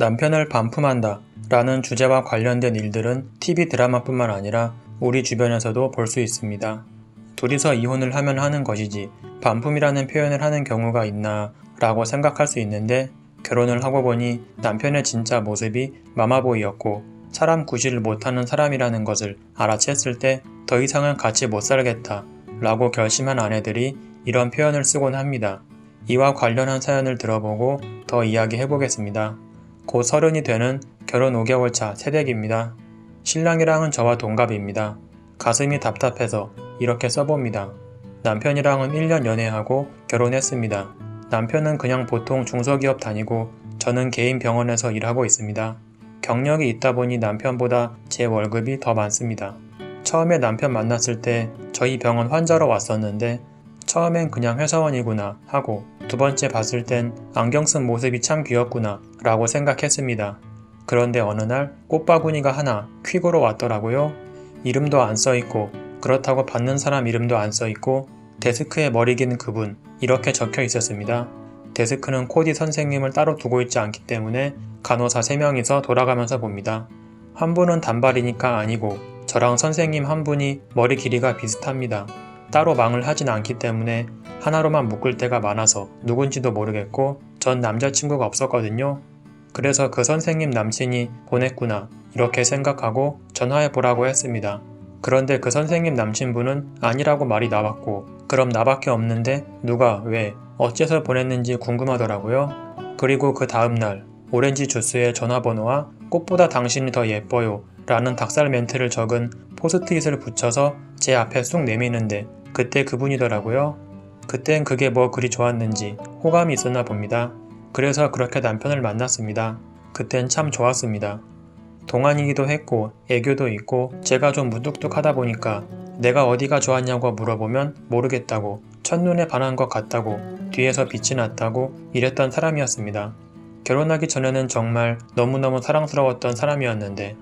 남편을 반품한다 라는 주제와 관련된 일들은 TV 드라마뿐만 아니라 우리 주변에서도 볼 수 있습니다. 둘이서 이혼을 하면 하는 것이지 반품이라는 표현을 하는 경우가 있나 라고 생각할 수 있는데 결혼을 하고 보니 남편의 진짜 모습이 마마보이였고 사람 구실을 못하는 사람이라는 것을 알아챘을 때 더 이상은 같이 못 살겠다 라고 결심한 아내들이 이런 표현을 쓰곤 합니다. 이와 관련한 사연을 들어보고 더 이야기해 보겠습니다. 곧 서른이 되는 결혼 5개월 차 새댁입니다. 신랑이랑은 저와 동갑입니다. 가슴이 답답해서 이렇게 써봅니다. 남편이랑은 1년 연애하고 결혼했습니다. 남편은 그냥 보통 중소기업 다니고 저는 개인 병원에서 일하고 있습니다. 경력이 있다 보니 남편보다 제 월급이 더 많습니다. 처음에 남편 만났을 때 저희 병원 환자로 왔었는데 처음엔 그냥 회사원이구나 하고 두 번째 봤을 땐 안경 쓴 모습이 참 귀엽구나 라고 생각했습니다. 그런데 어느 날 꽃바구니가 하나 퀵으로 왔더라고요. 이름도 안 써있고 그렇다고 받는 사람 이름도 안 써있고 데스크에 머리 긴 그분 이렇게 적혀 있었습니다. 데스크는 코디 선생님을 따로 두고 있지 않기 때문에 간호사 3명이서 돌아가면서 봅니다. 한 분은 단발이니까 아니고 저랑 선생님 한 분이 머리 길이가 비슷합니다. 따로 망을 하진 않기 때문에 하나로만 묶을 때가 많아서 누군지도 모르겠고 전 남자친구가 없었거든요. 그래서 그 선생님 남친이 보냈구나 이렇게 생각하고 전화해 보라고 했습니다. 그런데 그 선생님 남친분은 아니라고 말이 나왔고 그럼 나밖에 없는데 누가 왜 어째서 보냈는지 궁금하더라고요. 그리고 그 다음날 오렌지 주스에 전화번호와 꽃보다 당신이 더 예뻐요 라는 닭살 멘트를 적은 포스트잇을 붙여서 제 앞에 쑥 내미는데 그때 그분이더라고요. 그땐 그게 뭐 그리 좋았는지 호감이 있었나 봅니다. 그래서 그렇게 남편을 만났습니다. 그땐 참 좋았습니다. 동안이기도 했고 애교도 있고 제가 좀 무뚝뚝하다 보니까 내가 어디가 좋았냐고 물어보면 모르겠다고 첫눈에 반한 것 같다고 뒤에서 빛이 났다고 이랬던 사람이었습니다. 결혼하기 전에는 정말 너무너무 사랑스러웠던 사람이었는데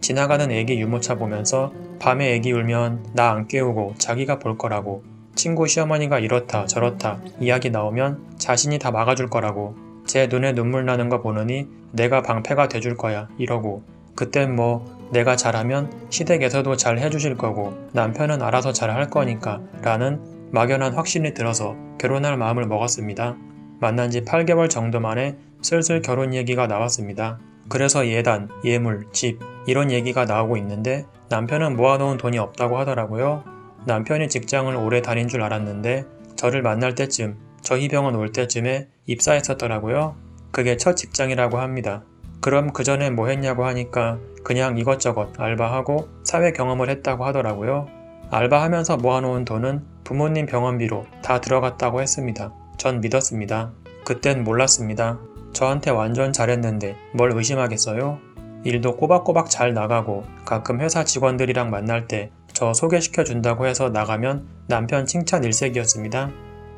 지나가는 애기 유모차 보면서 밤에 애기 울면 나 안 깨우고 자기가 볼 거라고 친구 시어머니가 이렇다 저렇다 이야기 나오면 자신이 다 막아줄 거라고 제 눈에 눈물 나는 거 보느니 내가 방패가 돼줄 거야 이러고 그땐 뭐 내가 잘하면 시댁에서도 잘 해주실 거고 남편은 알아서 잘 할 거니까 라는 막연한 확신이 들어서 결혼할 마음을 먹었습니다. 만난 지 8개월 정도 만에 슬슬 결혼 얘기가 나왔습니다. 그래서 예단, 예물, 집 이런 얘기가 나오고 있는데 남편은 모아놓은 돈이 없다고 하더라고요. 남편이 직장을 오래 다닌 줄 알았는데 저를 만날 때쯤 저희 병원 올 때쯤에 입사했었더라고요. 그게 첫 직장이라고 합니다. 그럼 그 전에 뭐 했냐고 하니까 그냥 이것저것 알바하고 사회 경험을 했다고 하더라고요. 알바하면서 모아놓은 돈은 부모님 병원비로 다 들어갔다고 했습니다. 전 믿었습니다. 그땐 몰랐습니다. 저한테 완전 잘했는데 뭘 의심하겠어요? 일도 꼬박꼬박 잘 나가고 가끔 회사 직원들이랑 만날 때 저 소개시켜 준다고 해서 나가면 남편 칭찬 일색이었습니다.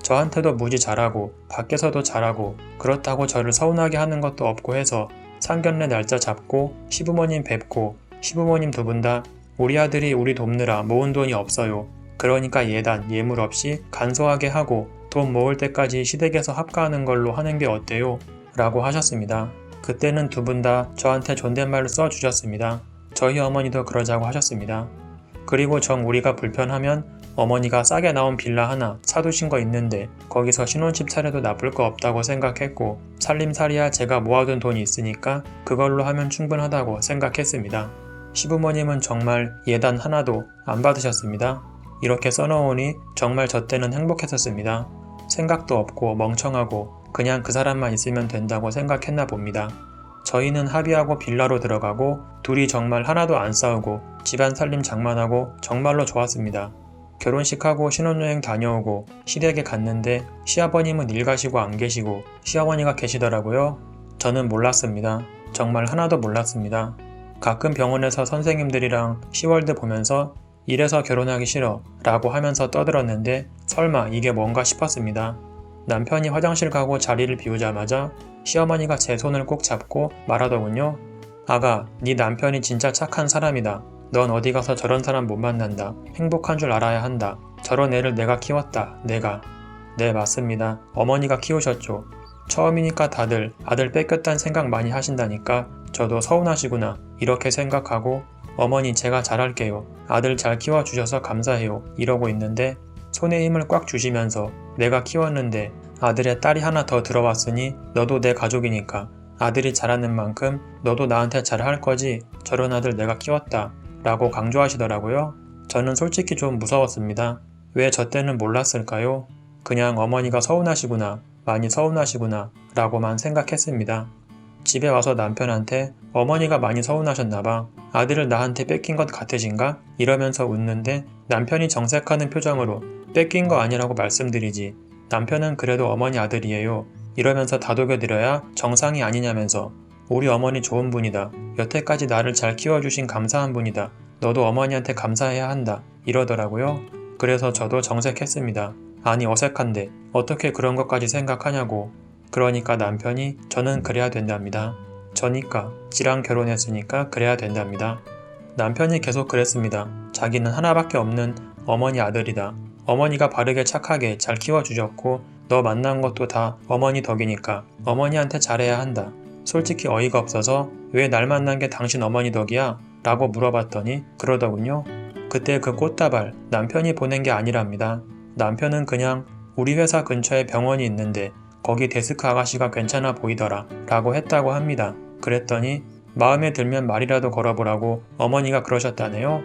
저한테도 무지 잘하고 밖에서도 잘하고 그렇다고 저를 서운하게 하는 것도 없고 해서 상견례 날짜 잡고 시부모님 뵙고 시부모님 두 분 다 우리 아들이 우리 돕느라 모은 돈이 없어요. 그러니까 예단 예물 없이 간소하게 하고 돈 모을 때까지 시댁에서 합가하는 걸로 하는 게 어때요? 라고 하셨습니다. 그때는 두 분 다 저한테 존댓말을 써주셨습니다. 저희 어머니도 그러자고 하셨습니다. 그리고 정 우리가 불편하면 어머니가 싸게 나온 빌라 하나 사두신 거 있는데 거기서 신혼집 차려도 나쁠 거 없다고 생각했고 살림살이야 제가 모아둔 돈이 있으니까 그걸로 하면 충분하다고 생각했습니다. 시부모님은 정말 예단 하나도 안 받으셨습니다. 이렇게 써놓으니 정말 저 때는 행복했었습니다. 생각도 없고 멍청하고 그냥 그 사람만 있으면 된다고 생각했나 봅니다. 저희는 합의하고 빌라로 들어가고 둘이 정말 하나도 안 싸우고 집안 살림 장만하고 정말로 좋았습니다. 결혼식하고 신혼여행 다녀오고 시댁에 갔는데 시아버님은 일 가시고 안 계시고 시어머니가 계시더라고요. 저는 몰랐습니다. 정말 하나도 몰랐습니다. 가끔 병원에서 선생님들이랑 시월드 보면서 이래서 결혼하기 싫어 라고 하면서 떠들었는데 설마 이게 뭔가 싶었습니다. 남편이 화장실 가고 자리를 비우자마자 시어머니가 제 손을 꼭 잡고 말하더군요. 아가, 네 남편이 진짜 착한 사람이다. 넌 어디 가서 저런 사람 못 만난다. 행복한 줄 알아야 한다. 저런 애를 내가 키웠다. 내가. 네, 맞습니다. 어머니가 키우셨죠. 처음이니까 다들 아들 뺏겼다는 생각 많이 하신다니까 저도 서운하시구나 이렇게 생각하고 어머니 제가 잘할게요. 아들 잘 키워주셔서 감사해요. 이러고 있는데 손에 힘을 꽉 주시면서 내가 키웠는데 아들의 딸이 하나 더 들어왔으니 너도 내 가족이니까 아들이 잘하는 만큼 너도 나한테 잘할 거지 저런 아들 내가 키웠다 라고 강조하시더라고요. 저는 솔직히 좀 무서웠습니다. 왜 저 때는 몰랐을까요? 그냥 어머니가 서운하시구나 많이 서운하시구나 라고만 생각했습니다. 집에 와서 남편한테 어머니가 많이 서운하셨나봐. 아들을 나한테 뺏긴 것 같으신가? 이러면서 웃는데 남편이 정색하는 표정으로 뺏긴 거 아니라고 말씀드리지. 남편은 그래도 어머니 아들이에요. 이러면서 다독여드려야 정상이 아니냐면서 우리 어머니 좋은 분이다. 여태까지 나를 잘 키워주신 감사한 분이다. 너도 어머니한테 감사해야 한다. 이러더라고요. 그래서 저도 정색했습니다. 아니 어색한데 어떻게 그런 것까지 생각하냐고. 그러니까 남편이 저는 그래야 된답니다. 저니까 지랑 결혼했으니까 그래야 된답니다. 남편이 계속 그랬습니다. 자기는 하나밖에 없는 어머니 아들이다. 어머니가 바르게 착하게 잘 키워주셨고 너 만난 것도 다 어머니 덕이니까 어머니한테 잘해야 한다. 솔직히 어이가 없어서 왜 날 만난 게 당신 어머니 덕이야? 라고 물어봤더니 그러더군요. 그때 그 꽃다발 남편이 보낸 게 아니랍니다. 남편은 그냥 우리 회사 근처에 병원이 있는데 거기 데스크 아가씨가 괜찮아 보이더라 라고 했다고 합니다. 그랬더니 마음에 들면 말이라도 걸어보라고 어머니가 그러셨다네요.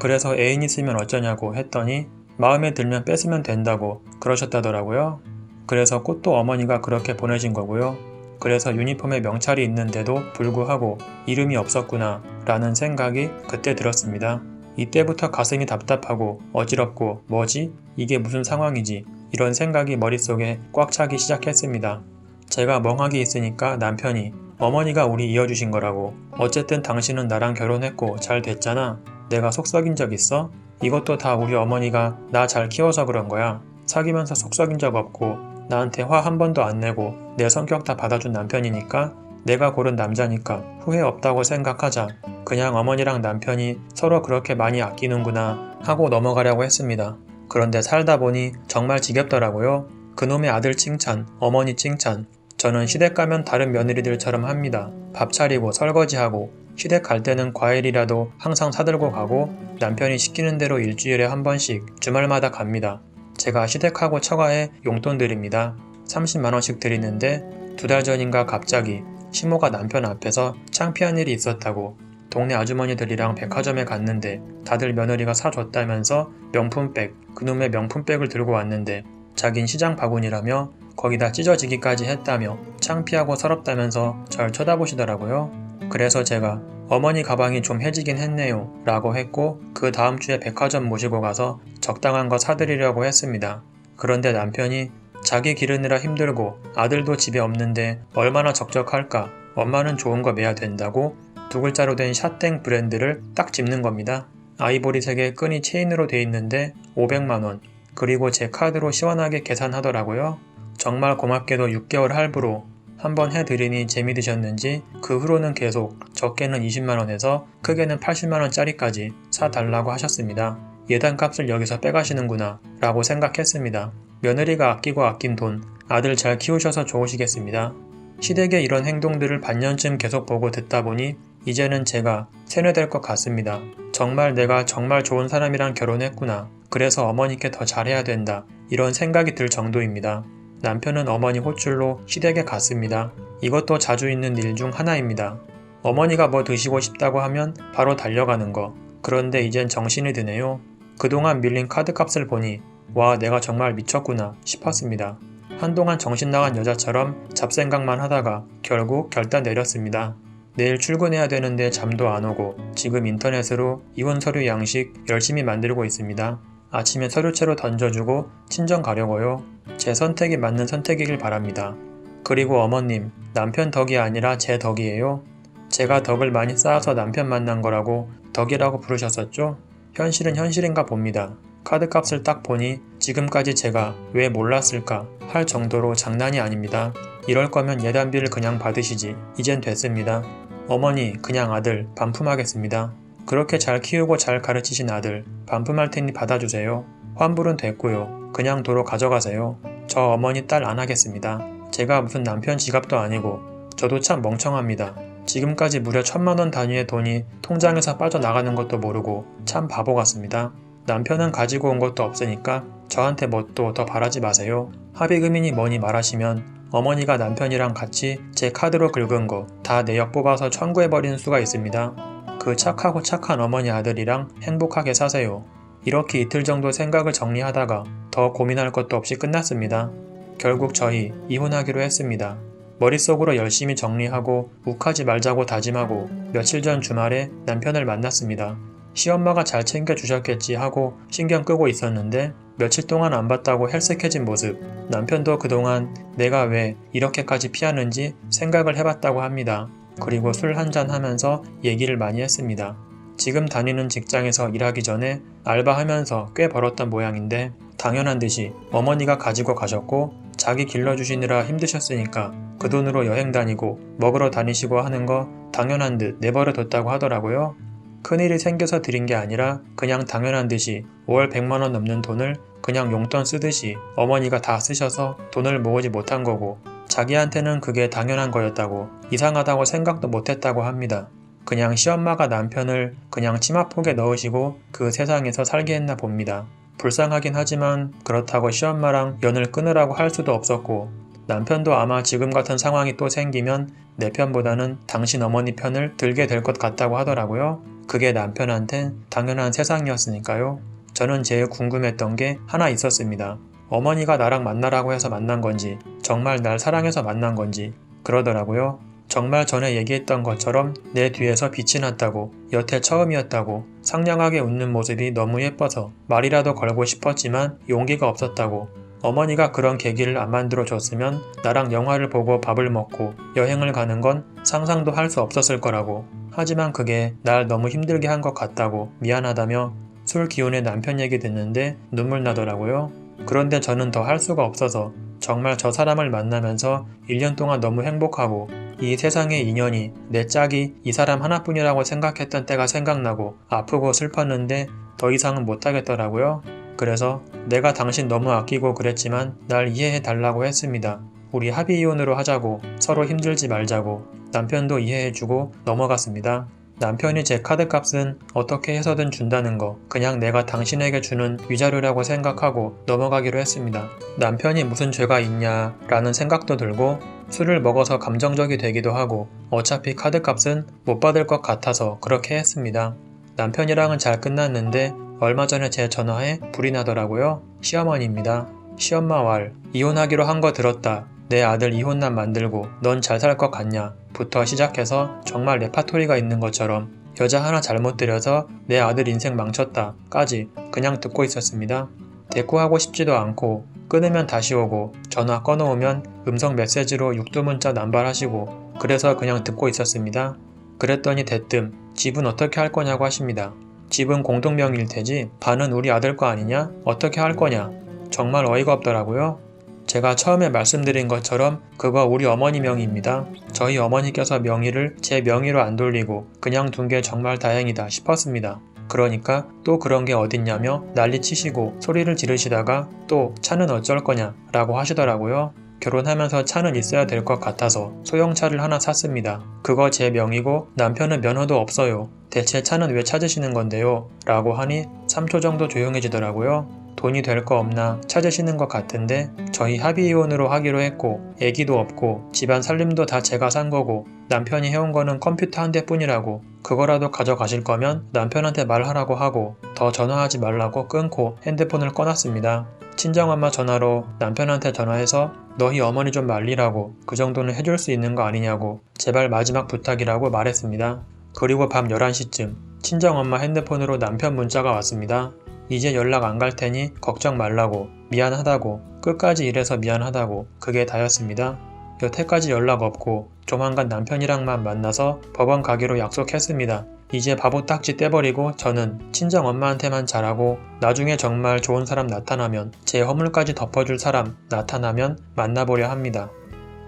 그래서 애인 있으면 어쩌냐고 했더니 마음에 들면 뺏으면 된다고 그러셨다더라고요. 그래서 꽃도 어머니가 그렇게 보내신 거고요. 그래서 유니폼에 명찰이 있는데도 불구하고 이름이 없었구나 라는 생각이 그때 들었습니다. 이때부터 가슴이 답답하고 어지럽고 뭐지? 이게 무슨 상황이지? 이런 생각이 머릿속에 꽉 차기 시작했습니다. 제가 멍하게 있으니까 남편이 어머니가 우리 이어주신 거라고 어쨌든 당신은 나랑 결혼했고 잘 됐잖아. 내가 속 썩인 적 있어? 이것도 다 우리 어머니가 나 잘 키워서 그런 거야. 사귀면서 속 썩인 적 없고 나한테 화 한 번도 안 내고 내 성격 다 받아준 남편이니까 내가 고른 남자니까 후회 없다고 생각하자. 그냥 어머니랑 남편이 서로 그렇게 많이 아끼는구나 하고 넘어가려고 했습니다. 그런데 살다 보니 정말 지겹더라고요. 그놈의 아들 칭찬, 어머니 칭찬. 저는 시댁 가면 다른 며느리들처럼 합니다. 밥 차리고 설거지하고 시댁 갈 때는 과일이라도 항상 사들고 가고 남편이 시키는 대로 일주일에 한 번씩 주말마다 갑니다. 제가 시댁하고 처가에 용돈 드립니다. 30만원씩 드리는데 두 달 전인가 갑자기 시모가 남편 앞에서 창피한 일이 있었다고 동네 아주머니들이랑 백화점에 갔는데 다들 며느리가 사줬다면서 명품백, 그놈의 명품백을 들고 왔는데 자긴 시장 바구니라며 거기다 찢어지기까지 했다며 창피하고 서럽다면서 절 쳐다보시더라고요. 그래서 제가 어머니 가방이 좀 해지긴 했네요 라고 했고 그 다음 주에 백화점 모시고 가서 적당한 거 사드리려고 했습니다. 그런데 남편이 자기 기르느라 힘들고 아들도 집에 없는데 얼마나 적적할까 엄마는 좋은 거 매야 된다고 두 글자로 된 샷땡 브랜드를 딱 집는 겁니다. 아이보리색에 끈이 체인으로 돼 있는데 500만원 그리고 제 카드로 시원하게 계산하더라고요. 정말 고맙게도 6개월 할부로 한번 해드리니 재미드셨는지 그 후로는 계속 적게는 20만원에서 크게는 80만원짜리까지 사달라고 하셨습니다. 예단값을 여기서 빼가시는구나 라고 생각했습니다. 며느리가 아끼고 아낀 돈 아들 잘 키우셔서 좋으시겠습니다. 시댁의 이런 행동들을 반년쯤 계속 보고 듣다 보니 이제는 제가 세뇌될 것 같습니다. 정말 내가 정말 좋은 사람이랑 결혼했구나. 그래서 어머니께 더 잘해야 된다. 이런 생각이 들 정도입니다. 남편은 어머니 호출로 시댁에 갔습니다. 이것도 자주 있는 일 중 하나입니다. 어머니가 뭐 드시고 싶다고 하면 바로 달려가는 거. 그런데 이젠 정신이 드네요. 그동안 밀린 카드값을 보니 와 내가 정말 미쳤구나 싶었습니다. 한동안 정신 나간 여자처럼 잡생각만 하다가 결국 결단 내렸습니다. 내일 출근해야 되는데 잠도 안 오고 지금 인터넷으로 이혼 서류 양식 열심히 만들고 있습니다. 아침에 서류채로 던져주고 친정 가려고요. 제 선택이 맞는 선택이길 바랍니다. 그리고 어머님, 남편 덕이 아니라 제 덕이에요. 제가 덕을 많이 쌓아서 남편 만난 거라고 덕이라고 부르셨었죠? 현실은 현실인가 봅니다. 카드값을 딱 보니 지금까지 제가 왜 몰랐을까 할 정도로 장난이 아닙니다. 이럴 거면 예단비를 그냥 받으시지. 이젠 됐습니다. 어머니, 그냥 아들 반품하겠습니다. 그렇게 잘 키우고 잘 가르치신 아들 반품할 테니 받아주세요. 환불은 됐고요. 그냥 도로 가져가세요. 저 어머니 딸 안 하겠습니다. 제가 무슨 남편 지갑도 아니고 저도 참 멍청합니다. 지금까지 무려 천만 원 단위의 돈이 통장에서 빠져나가는 것도 모르고 참 바보 같습니다. 남편은 가지고 온 것도 없으니까 저한테 뭣도 더 바라지 마세요. 합의금이니 뭐니 말하시면 어머니가 남편이랑 같이 제 카드로 긁은 거 다 내역 뽑아서 청구해버리는 수가 있습니다. 그 착하고 착한 어머니 아들이랑 행복하게 사세요. 이렇게 이틀 정도 생각을 정리하다가 더 고민할 것도 없이 끝났습니다. 결국 저희 이혼하기로 했습니다. 머릿속으로 열심히 정리하고 욱하지 말자고 다짐하고 며칠 전 주말에 남편을 만났습니다. 시엄마가 잘 챙겨주셨겠지 하고 신경 끄고 있었는데 며칠 동안 안 봤다고 헬쓱해진 모습 남편도 그동안 내가 왜 이렇게까지 피하는지 생각을 해봤다고 합니다. 그리고 술 한잔 하면서 얘기를 많이 했습니다. 지금 다니는 직장에서 일하기 전에 알바하면서 꽤 벌었던 모양인데 당연한 듯이 어머니가 가지고 가셨고 자기 길러주시느라 힘드셨으니까 그 돈으로 여행 다니고 먹으러 다니시고 하는 거 당연한 듯 내버려 뒀다고 하더라고요. 큰일이 생겨서 드린 게 아니라 그냥 당연한 듯이 월 100만원 넘는 돈을 그냥 용돈 쓰듯이 어머니가 다 쓰셔서 돈을 모으지 못한 거고 자기한테는 그게 당연한 거였다고 이상하다고 생각도 못했다고 합니다. 그냥 시엄마가 남편을 그냥 치마폭에 넣으시고 그 세상에서 살게 했나 봅니다. 불쌍하긴 하지만 그렇다고 시엄마랑 연을 끊으라고 할 수도 없었고 남편도 아마 지금 같은 상황이 또 생기면 내 편보다는 당신 어머니 편을 들게 될 것 같다고 하더라고요. 그게 남편한텐 당연한 세상이었으니까요. 저는 제일 궁금했던 게 하나 있었습니다. 어머니가 나랑 만나라고 해서 만난 건지, 정말 날 사랑해서 만난 건지, 그러더라고요. 정말 전에 얘기했던 것처럼 내 뒤에서 빛이 났다고, 여태 처음이었다고, 상냥하게 웃는 모습이 너무 예뻐서 말이라도 걸고 싶었지만 용기가 없었다고, 어머니가 그런 계기를 안 만들어 줬으면 나랑 영화를 보고 밥을 먹고 여행을 가는 건 상상도 할 수 없었을 거라고. 하지만 그게 날 너무 힘들게 한 것 같다고 미안하다며 술 기운에 남편 얘기 듣는데 눈물 나더라고요. 그런데 저는 더 할 수가 없어서 정말 저 사람을 만나면서 1년 동안 너무 행복하고 이 세상의 인연이 내 짝이 이 사람 하나뿐이라고 생각했던 때가 생각나고 아프고 슬펐는데 더 이상은 못하겠더라고요. 그래서 내가 당신 너무 아끼고 그랬지만 날 이해해 달라고 했습니다. 우리 합의 이혼으로 하자고 서로 힘들지 말자고 남편도 이해해주고 넘어갔습니다. 남편이 제 카드값은 어떻게 해서든 준다는 거 그냥 내가 당신에게 주는 위자료라고 생각하고 넘어가기로 했습니다. 남편이 무슨 죄가 있냐 라는 생각도 들고 술을 먹어서 감정적이 되기도 하고 어차피 카드값은 못 받을 것 같아서 그렇게 했습니다. 남편이랑은 잘 끝났는데 얼마 전에 제 전화에 불이 나더라고요. 시어머니입니다. 시엄마 왈 이혼하기로 한 거 들었다. 내 아들 이혼남 만들고 넌 잘 살 것 같냐? 부터 시작해서 정말 레파토리가 있는 것처럼 여자 하나 잘못 들여서 내 아들 인생 망쳤다 까지 그냥 듣고 있었습니다. 대꾸하고 싶지도 않고 끊으면 다시 오고 전화 꺼놓으면 음성 메시지로 육두문자 남발하시고 그래서 그냥 듣고 있었습니다. 그랬더니 대뜸 집은 어떻게 할 거냐고 하십니다. 집은 공동명의일 테지 반은 우리 아들 거 아니냐? 어떻게 할 거냐? 정말 어이가 없더라고요. 제가 처음에 말씀드린 것처럼 그거 우리 어머니 명의입니다. 저희 어머니께서 명의를 제 명의로 안 돌리고 그냥 둔 게 정말 다행이다 싶었습니다. 그러니까 또 그런 게 어딨냐며 난리 치시고 소리를 지르시다가 또 차는 어쩔 거냐 라고 하시더라고요. 결혼하면서 차는 있어야 될 것 같아서 소형차를 하나 샀습니다. 그거 제 명의고 남편은 면허도 없어요. 대체 차는 왜 찾으시는 건데요? 라고 하니 3초 정도 조용해지더라고요. 돈이 될 거 없나 찾으시는 것 같은데 저희 합의 이혼으로 하기로 했고 애기도 없고 집안 살림도 다 제가 산 거고 남편이 해온 거는 컴퓨터 한 대뿐이라고 그거라도 가져가실 거면 남편한테 말하라고 하고 더 전화하지 말라고 끊고 핸드폰을 꺼놨습니다. 친정엄마 전화로 남편한테 전화해서 너희 어머니 좀 말리라고 그 정도는 해줄 수 있는 거 아니냐고 제발 마지막 부탁이라고 말했습니다. 그리고 밤 11시쯤 친정엄마 핸드폰으로 남편 문자가 왔습니다. 이제 연락 안 갈 테니 걱정 말라고 미안하다고 끝까지 일해서 미안하다고 그게 다였습니다. 여태까지 연락 없고 조만간 남편이랑만 만나서 법원 가기로 약속했습니다. 이제 바보 딱지 떼버리고 저는 친정 엄마한테만 잘하고 나중에 정말 좋은 사람 나타나면 제 허물까지 덮어줄 사람 나타나면 만나보려 합니다.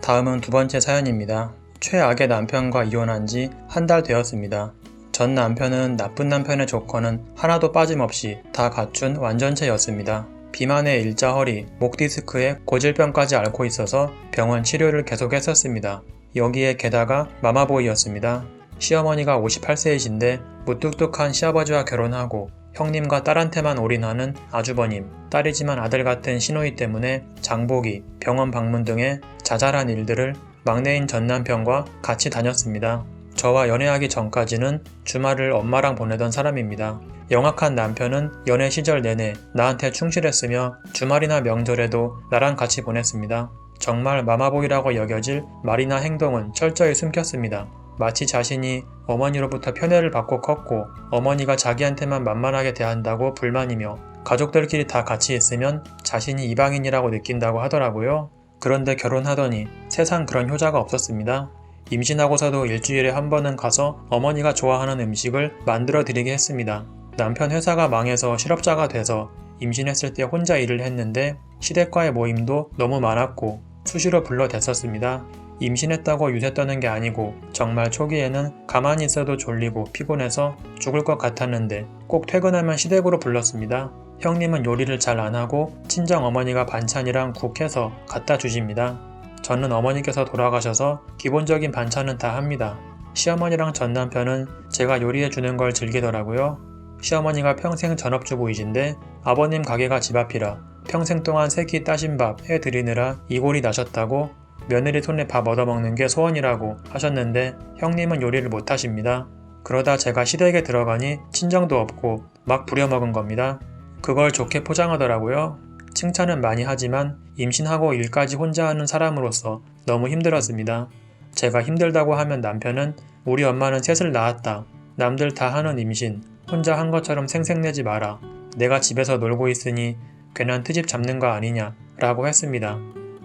다음은 두 번째 사연입니다. 최악의 남편과 이혼한 지 한 달 되었습니다. 전 남편은 나쁜 남편의 조건은 하나도 빠짐없이 다 갖춘 완전체였습니다. 비만에 일자 허리, 목 디스크에 고질병까지 앓고 있어서 병원 치료를 계속했었습니다. 여기에 게다가 마마보이였습니다. 시어머니가 58세이신데 무뚝뚝한 시아버지와 결혼하고 형님과 딸한테만 올인하는 아주버님, 딸이지만 아들 같은 시노이 때문에 장보기, 병원 방문 등의 자잘한 일들을 막내인 전 남편과 같이 다녔습니다. 저와 연애하기 전까지는 주말을 엄마랑 보내던 사람입니다. 영악한 남편은 연애 시절 내내 나한테 충실했으며 주말이나 명절에도 나랑 같이 보냈습니다. 정말 마마보이라고 여겨질 말이나 행동은 철저히 숨겼습니다. 마치 자신이 어머니로부터 편애를 받고 컸고 어머니가 자기한테만 만만하게 대한다고 불만이며 가족들끼리 다 같이 있으면 자신이 이방인이라고 느낀다고 하더라고요. 그런데 결혼하더니 세상 그런 효자가 없었습니다. 임신하고서도 일주일에 한 번은 가서 어머니가 좋아하는 음식을 만들어 드리게 했습니다. 남편 회사가 망해서 실업자가 돼서 임신했을 때 혼자 일을 했는데 시댁과의 모임도 너무 많았고 수시로 불러댔었습니다. 임신했다고 유세 떠는 게 아니고 정말 초기에는 가만히 있어도 졸리고 피곤해서 죽을 것 같았는데 꼭 퇴근하면 시댁으로 불렀습니다. 형님은 요리를 잘 안 하고 친정 어머니가 반찬이랑 국 해서 갖다 주십니다. 저는 어머니께서 돌아가셔서 기본적인 반찬은 다 합니다. 시어머니랑 전 남편은 제가 요리해 주는 걸 즐기더라고요. 시어머니가 평생 전업주부이신데 아버님 가게가 집 앞이라 평생 동안 세끼 따신 밥 해드리느라 이골이 나셨다고 며느리 손에 밥 얻어먹는 게 소원이라고 하셨는데 형님은 요리를 못하십니다. 그러다 제가 시댁에 들어가니 친정도 없고 막 부려먹은 겁니다. 그걸 좋게 포장하더라고요. 칭찬은 많이 하지만 임신하고 일까지 혼자 하는 사람으로서 너무 힘들었습니다. 제가 힘들다고 하면 남편은 우리 엄마는 셋을 낳았다. 남들 다 하는 임신, 혼자 한 것처럼 생색내지 마라. 내가 집에서 놀고 있으니 괜한 트집 잡는 거 아니냐 라고 했습니다.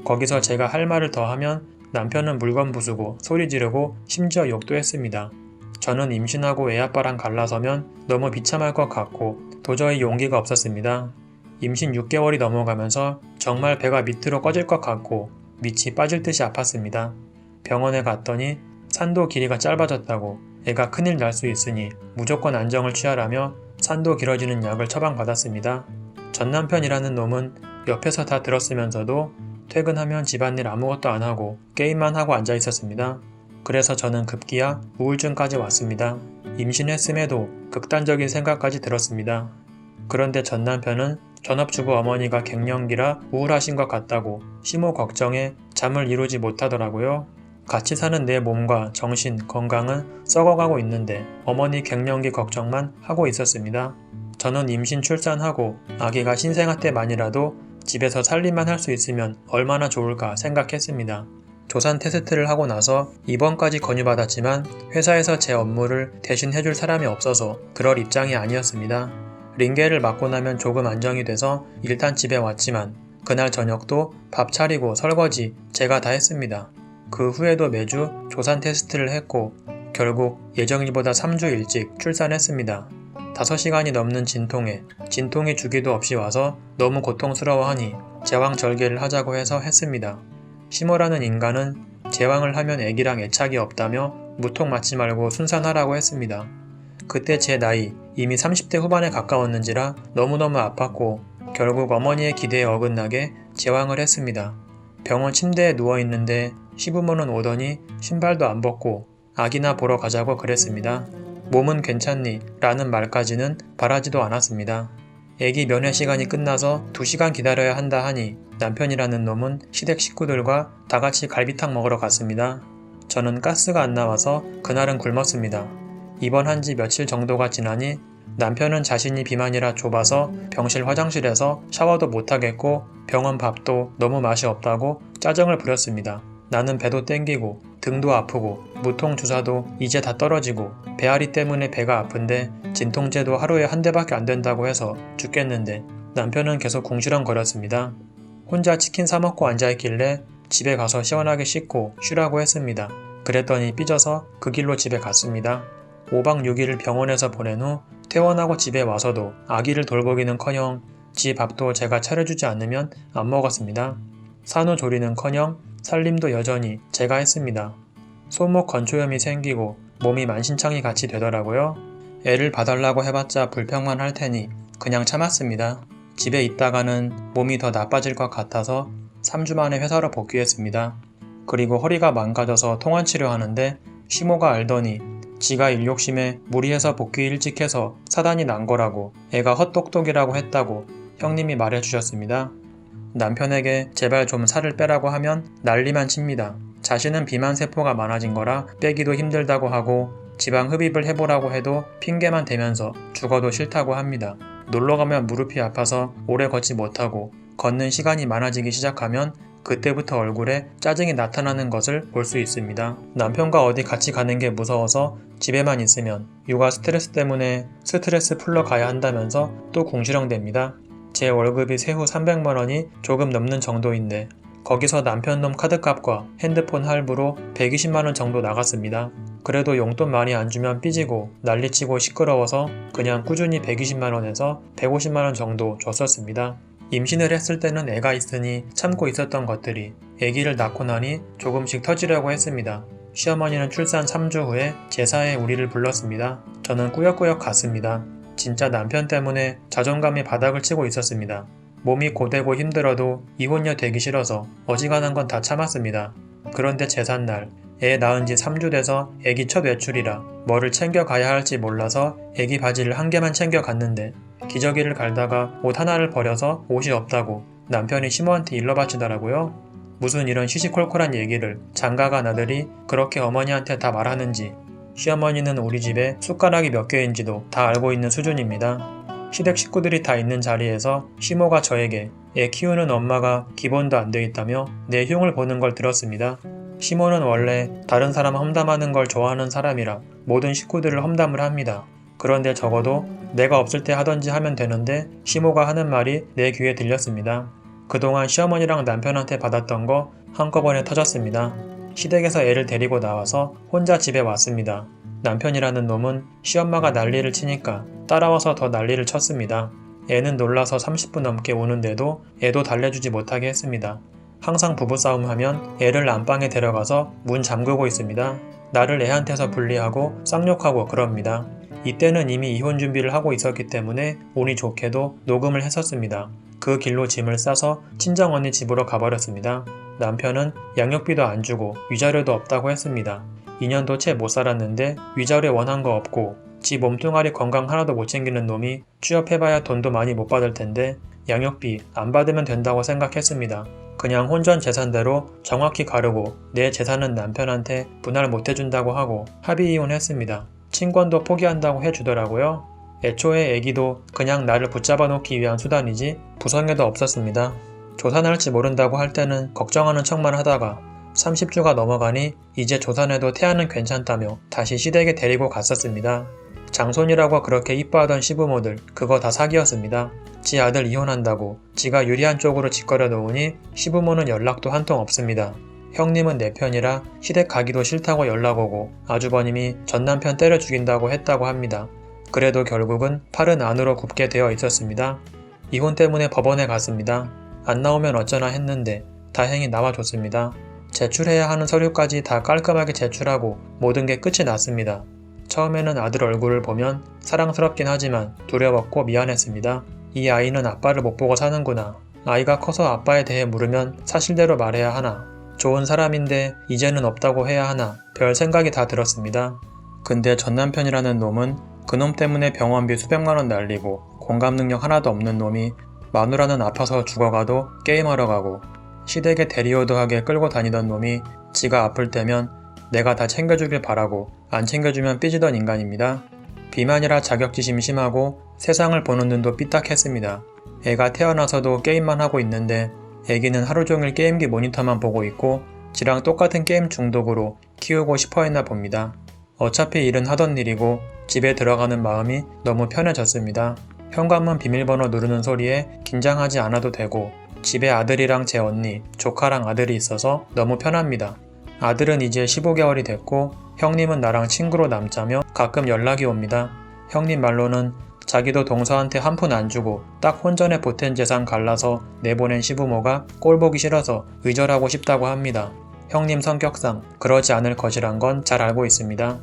거기서 제가 할 말을 더 하면 남편은 물건 부수고 소리 지르고 심지어 욕도 했습니다. 저는 임신하고 애 아빠랑 갈라서면 너무 비참할 것 같고 도저히 용기가 없었습니다. 임신 6개월이 넘어가면서 정말 배가 밑으로 꺼질 것 같고 밑이 빠질 듯이 아팠습니다. 병원에 갔더니 산도 길이가 짧아졌다고 애가 큰일 날 수 있으니 무조건 안정을 취하라며 산도 길어지는 약을 처방받았습니다. 전 남편이라는 놈은 옆에서 다 들었으면서도 퇴근하면 집안일 아무것도 안 하고 게임만 하고 앉아 있었습니다. 그래서 저는 급기야 우울증까지 왔습니다. 임신했음에도 극단적인 생각까지 들었습니다. 그런데 전 남편은 전업주부 어머니가 갱년기라 우울하신 것 같다고 심호 걱정에 잠을 이루지 못하더라고요. 같이 사는 내 몸과 정신, 건강은 썩어가고 있는데 어머니 갱년기 걱정만 하고 있었습니다. 저는 임신 출산하고 아기가 신생아 때만이라도 집에서 살림만 할 수 있으면 얼마나 좋을까 생각했습니다. 조산 테스트를 하고 나서 입원까지 권유받았지만 회사에서 제 업무를 대신 해줄 사람이 없어서 그럴 입장이 아니었습니다. 링게를 맞고 나면 조금 안정이 돼서 일단 집에 왔지만 그날 저녁도 밥 차리고 설거지 제가 다 했습니다. 그 후에도 매주 조산 테스트를 했고 결국 예정일보다 3주 일찍 출산했습니다. 5시간이 넘는 진통에 진통이 주기도 없이 와서 너무 고통스러워하니 제왕절개를 하자고 해서 했습니다. 시모라는 인간은 제왕을 하면 애기랑 애착이 없다며 무통 맞지 말고 순산하라고 했습니다. 그때 제 나이 이미 30대 후반에 가까웠는지라 너무너무 아팠고 결국 어머니의 기대에 어긋나게 제왕을 했습니다. 병원 침대에 누워있는데 시부모는 오더니 신발도 안 벗고 아기나 보러 가자고 그랬습니다. 몸은 괜찮니? 라는 말까지는 바라지도 않았습니다. 애기 면회 시간이 끝나서 2시간 기다려야 한다 하니 남편이라는 놈은 시댁 식구들과 다 같이 갈비탕 먹으러 갔습니다. 저는 가스가 안 나와서 그날은 굶었습니다. 입원한 지 며칠 정도가 지나니 남편은 자신이 비만이라 좁아서 병실 화장실에서 샤워도 못하겠고 병원 밥도 너무 맛이 없다고 짜증을 부렸습니다. 나는 배도 땡기고 등도 아프고 무통 주사도 이제 다 떨어지고 배앓이 때문에 배가 아픈데 진통제도 하루에 한 대밖에 안 된다고 해서 죽겠는데 남편은 계속 궁시렁거렸습니다. 혼자 치킨 사 먹고 앉아 있길래 집에 가서 시원하게 씻고 쉬라고 했습니다. 그랬더니 삐져서 그 길로 집에 갔습니다. 5박 6일을 병원에서 보낸 후 퇴원하고 집에 와서도 아기를 돌보기는 커녕 지 밥도 제가 차려주지 않으면 안 먹었습니다. 산후조리는 커녕 살림도 여전히 제가 했습니다. 손목 건초염이 생기고 몸이 만신창이 같이 되더라고요. 애를 봐달라고 해봤자 불평만 할 테니 그냥 참았습니다. 집에 있다가는 몸이 더 나빠질 것 같아서 3주 만에 회사로 복귀했습니다. 그리고 허리가 망가져서 통원 치료하는데 시모가 알더니 지가 일욕심에 무리해서 복귀 일찍 해서 사단이 난 거라고 애가 헛똑똑이라고 했다고 형님이 말해주셨습니다. 남편에게 제발 좀 살을 빼라고 하면 난리만 칩니다. 자신은 비만 세포가 많아진 거라 빼기도 힘들다고 하고 지방 흡입을 해보라고 해도 핑계만 대면서 죽어도 싫다고 합니다. 놀러 가면 무릎이 아파서 오래 걷지 못하고 걷는 시간이 많아지기 시작하면 그때부터 얼굴에 짜증이 나타나는 것을 볼 수 있습니다. 남편과 어디 같이 가는 게 무서워서 집에만 있으면 육아 스트레스 때문에 스트레스 풀러 가야 한다면서 또 궁시렁댑니다. 제 월급이 세후 300만 원이 조금 넘는 정도인데 거기서 남편 놈 카드값과 핸드폰 할부로 120만 원 정도 나갔습니다. 그래도 용돈 많이 안 주면 삐지고 난리치고 시끄러워서 그냥 꾸준히 120만 원에서 150만 원 정도 줬었습니다. 임신을 했을 때는 애가 있으니 참고 있었던 것들이 아기를 낳고 나니 조금씩 터지려고 했습니다. 시어머니는 출산 3주 후에 제사에 우리를 불렀습니다. 저는 꾸역꾸역 갔습니다. 진짜 남편 때문에 자존감이 바닥을 치고 있었습니다. 몸이 고되고 힘들어도 이혼녀 되기 싫어서 어지간한 건 다 참았습니다. 그런데 제삿날 애 낳은 지 3주 돼서 애기 첫 외출이라 뭐를 챙겨 가야 할지 몰라서 애기 바지를 한 개만 챙겨 갔는데 기저귀를 갈다가 옷 하나를 버려서 옷이 없다고 남편이 시모한테 일러 바치더라고요. 무슨 이런 시시콜콜한 얘기를 장가간 아들이 그렇게 어머니한테 다 말하는지 시어머니는 우리 집에 숟가락이 몇 개인지도 다 알고 있는 수준입니다. 시댁 식구들이 다 있는 자리에서 시모가 저에게 애 키우는 엄마가 기본도 안 돼 있다며 내 흉을 보는 걸 들었습니다. 시모는 원래 다른 사람 험담하는 걸 좋아하는 사람이라 모든 식구들을 험담을 합니다. 그런데 적어도 내가 없을 때 하던지 하면 되는데 시모가 하는 말이 내 귀에 들렸습니다. 그동안 시어머니랑 남편한테 받았던 거 한꺼번에 터졌습니다. 시댁에서 애를 데리고 나와서 혼자 집에 왔습니다. 남편이라는 놈은 시엄마가 난리를 치니까 따라와서 더 난리를 쳤습니다. 애는 놀라서 30분 넘게 우는데도 애도 달래주지 못하게 했습니다. 항상 부부싸움 하면 애를 안방에 데려가서 문 잠그고 있습니다. 나를 애한테서 분리하고 쌍욕하고 그럽니다. 이때는 이미 이혼 준비를 하고 있었기 때문에 운이 좋게도 녹음을 했었습니다. 그 길로 짐을 싸서 친정 언니 집으로 가버렸습니다. 남편은 양육비도 안 주고 위자료도 없다고 했습니다. 2년도 채 못 살았는데 위자료 원한 거 없고 지 몸뚱아리 건강 하나도 못 챙기는 놈이 취업해봐야 돈도 많이 못 받을 텐데 양육비 안 받으면 된다고 생각했습니다. 그냥 혼전 재산대로 정확히 가르고 내 재산은 남편한테 분할 못 해준다고 하고 합의 이혼했습니다. 친권도 포기한다고 해주더라고요. 애초에 애기도 그냥 나를 붙잡아 놓기 위한 수단이지 부성에도 없었습니다. 조산할지 모른다고 할 때는 걱정하는 척만 하다가 30주가 넘어가니 이제 조산해도 태아는 괜찮다며 다시 시댁에 데리고 갔었습니다. 장손이라고 그렇게 이뻐하던 시부모들 그거 다 사기였습니다. 지 아들 이혼한다고 지가 유리한 쪽으로 짓거려 놓으니 시부모는 연락도 한 통 없습니다. 형님은 내 편이라 시댁 가기도 싫다고 연락 오고 아주버님이 전 남편 때려 죽인다고 했다고 합니다. 그래도 결국은 팔은 안으로 굽게 되어 있었습니다. 이혼 때문에 법원에 갔습니다. 안 나오면 어쩌나 했는데 다행히 나와줬습니다. 제출해야 하는 서류까지 다 깔끔하게 제출하고 모든 게 끝이 났습니다. 처음에는 아들 얼굴을 보면 사랑스럽긴 하지만 두려웠고 미안했습니다. 이 아이는 아빠를 못 보고 사는구나. 아이가 커서 아빠에 대해 물으면 사실대로 말해야 하나. 좋은 사람인데 이제는 없다고 해야 하나. 별 생각이 다 들었습니다. 근데 전 남편이라는 놈은 그놈 때문에 병원비 수백만 원 날리고 공감 능력 하나도 없는 놈이 마누라는 아파서 죽어가도 게임하러 가고 시댁에 대리오도하게 끌고 다니던 놈이 지가 아플 때면 내가 다 챙겨주길 바라고 안 챙겨주면 삐지던 인간입니다. 비만이라 자격지심 심하고 세상을 보는 눈도 삐딱했습니다. 애가 태어나서도 게임만 하고 있는데 애기는 하루 종일 게임기 모니터만 보고 있고 지랑 똑같은 게임 중독으로 키우고 싶어 했나 봅니다. 어차피 일은 하던 일이고 집에 들어가는 마음이 너무 편해졌습니다. 현관문 비밀번호 누르는 소리에 긴장하지 않아도 되고 집에 아들이랑 제 언니, 조카랑 아들이 있어서 너무 편합니다. 아들은 이제 15개월이 됐고 형님은 나랑 친구로 남자며 가끔 연락이 옵니다. 형님 말로는 자기도 동서한테 한 푼 안 주고 딱 혼전에 보탠 재산 갈라서 내보낸 시부모가 꼴 보기 싫어서 의절하고 싶다고 합니다. 형님 성격상 그러지 않을 것이란 건 잘 알고 있습니다.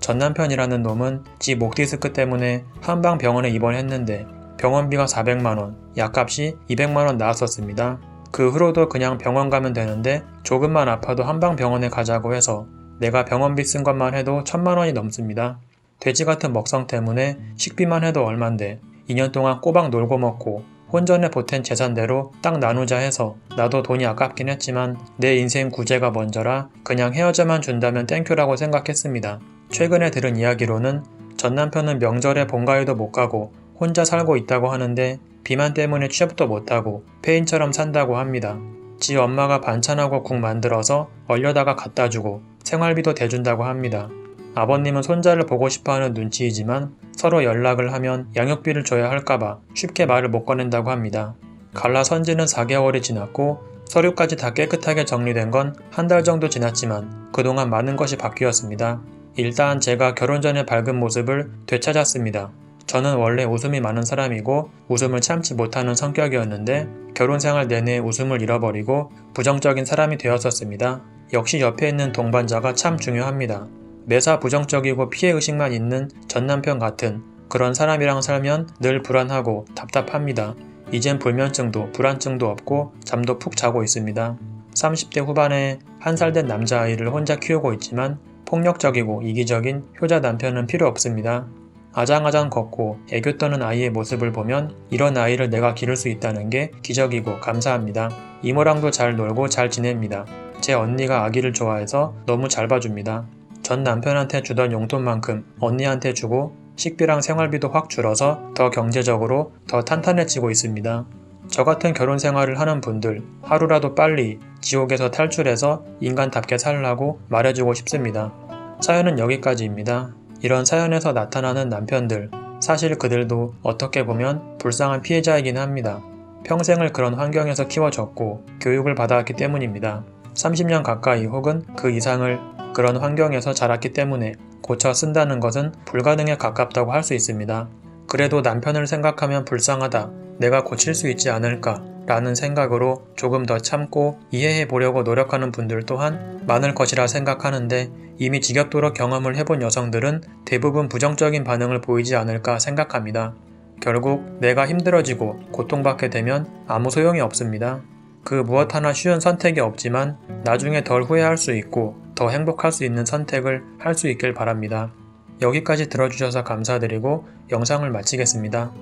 전 남편이라는 놈은 지 목 디스크 때문에 한방 병원에 입원했는데 병원비가 400만원, 약값이 200만원 나왔었습니다. 그 후로도 그냥 병원 가면 되는데 조금만 아파도 한방 병원에 가자고 해서 내가 병원비 쓴 것만 해도 천만원이 넘습니다. 돼지 같은 먹성 때문에 식비만 해도 얼만데 2년 동안 꼬박 놀고 먹고 혼전에 보탠 재산대로 딱 나누자 해서 나도 돈이 아깝긴 했지만 내 인생 구제가 먼저라 그냥 헤어져만 준다면 땡큐라고 생각했습니다. 최근에 들은 이야기로는 전 남편은 명절에 본가에도 못 가고 혼자 살고 있다고 하는데 비만 때문에 취업도 못하고 폐인처럼 산다고 합니다. 지 엄마가 반찬하고 국 만들어서 얼려다가 갖다 주고 생활비도 대준다고 합니다. 아버님은 손자를 보고 싶어 하는 눈치이지만 서로 연락을 하면 양육비를 줘야 할까봐 쉽게 말을 못 꺼낸다고 합니다. 갈라 선지는 4개월이 지났고 서류까지 다 깨끗하게 정리된 건 한 달 정도 지났지만 그동안 많은 것이 바뀌었습니다. 일단 제가 결혼 전의 밝은 모습을 되찾았습니다. 저는 원래 웃음이 많은 사람이고 웃음을 참지 못하는 성격이었는데 결혼 생활 내내 웃음을 잃어버리고 부정적인 사람이 되었었습니다. 역시 옆에 있는 동반자가 참 중요합니다. 매사 부정적이고 피해의식만 있는 전 남편 같은 그런 사람이랑 살면 늘 불안하고 답답합니다. 이젠 불면증도 불안증도 없고 잠도 푹 자고 있습니다. 30대 후반에 한 살 된 남자아이를 혼자 키우고 있지만 폭력적이고 이기적인 효자 남편은 필요 없습니다. 아장아장 걷고 애교 떠는 아이의 모습을 보면 이런 아이를 내가 기를 수 있다는 게 기적이고 감사합니다. 이모랑도 잘 놀고 잘 지냅니다. 제 언니가 아기를 좋아해서 너무 잘 봐줍니다. 전 남편한테 주던 용돈만큼 언니한테 주고 식비랑 생활비도 확 줄어서 더 경제적으로 더 탄탄해지고 있습니다. 저 같은 결혼 생활을 하는 분들 하루라도 빨리 지옥에서 탈출해서 인간답게 살라고 말해주고 싶습니다. 사연은 여기까지입니다. 이런 사연에서 나타나는 남편들 사실 그들도 어떻게 보면 불쌍한 피해자이긴 합니다. 평생을 그런 환경에서 키워졌고 교육을 받아왔기 때문입니다. 30년 가까이 혹은 그 이상을 그런 환경에서 자랐기 때문에 고쳐 쓴다는 것은 불가능에 가깝다고 할 수 있습니다. 그래도 남편을 생각하면 불쌍하다. 내가 고칠 수 있지 않을까. 라는 생각으로 조금 더 참고 이해해 보려고 노력하는 분들 또한 많을 것이라 생각하는데 이미 지겹도록 경험을 해본 여성들은 대부분 부정적인 반응을 보이지 않을까 생각합니다. 결국 내가 힘들어지고 고통받게 되면 아무 소용이 없습니다. 그 무엇 하나 쉬운 선택이 없지만 나중에 덜 후회할 수 있고 더 행복할 수 있는 선택을 할 수 있길 바랍니다. 여기까지 들어주셔서 감사드리고 영상을 마치겠습니다.